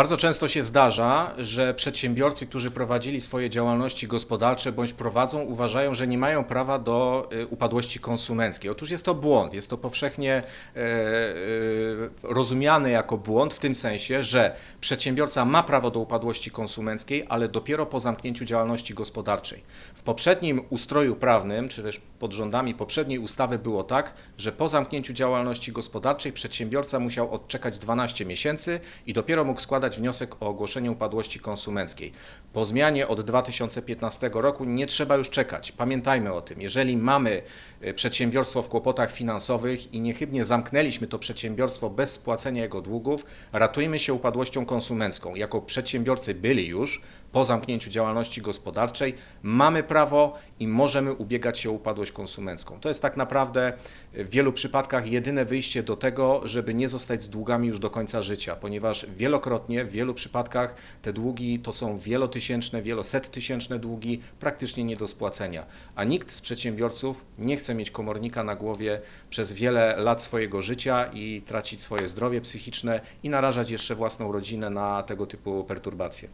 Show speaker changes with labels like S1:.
S1: Bardzo często się zdarza, że przedsiębiorcy, którzy prowadzili swoje działalności gospodarcze bądź prowadzą, uważają, że nie mają prawa do y, upadłości konsumenckiej. Otóż jest to błąd, jest to powszechnie e, e, rozumiane jako błąd w tym sensie, że przedsiębiorca ma prawo do upadłości konsumenckiej, ale dopiero po zamknięciu działalności gospodarczej. W poprzednim ustroju prawnym, czy też pod rządami poprzedniej ustawy było tak, że po zamknięciu działalności gospodarczej przedsiębiorca musiał odczekać 12 miesięcy i dopiero mógł składać wniosek o ogłoszenie upadłości konsumenckiej. Po zmianie od 2015 roku nie trzeba już czekać. Pamiętajmy o tym. Jeżeli mamy y, przedsiębiorstwo w kłopotach finansowych i niechybnie zamknęliśmy to przedsiębiorstwo bez spłacenia jego długów, ratujmy się upadłością konsumencką. Jako przedsiębiorcy byli już po zamknięciu działalności gospodarczej, mamy prawo i możemy ubiegać się o upadłość konsumencką. To jest tak naprawdę w wielu przypadkach jedyne wyjście do tego, żeby nie zostać z długami już do końca życia, ponieważ wielokrotnie, w wielu przypadkach te długi to są wielotysięczne, wielosettysięczne długi, praktycznie nie do spłacenia. A nikt z przedsiębiorców nie chce mieć komornika na głowie przez wiele lat swojego życia i tracić swoje zdrowie psychiczne i narażać jeszcze własną rodzinę na tego typu perturbacje.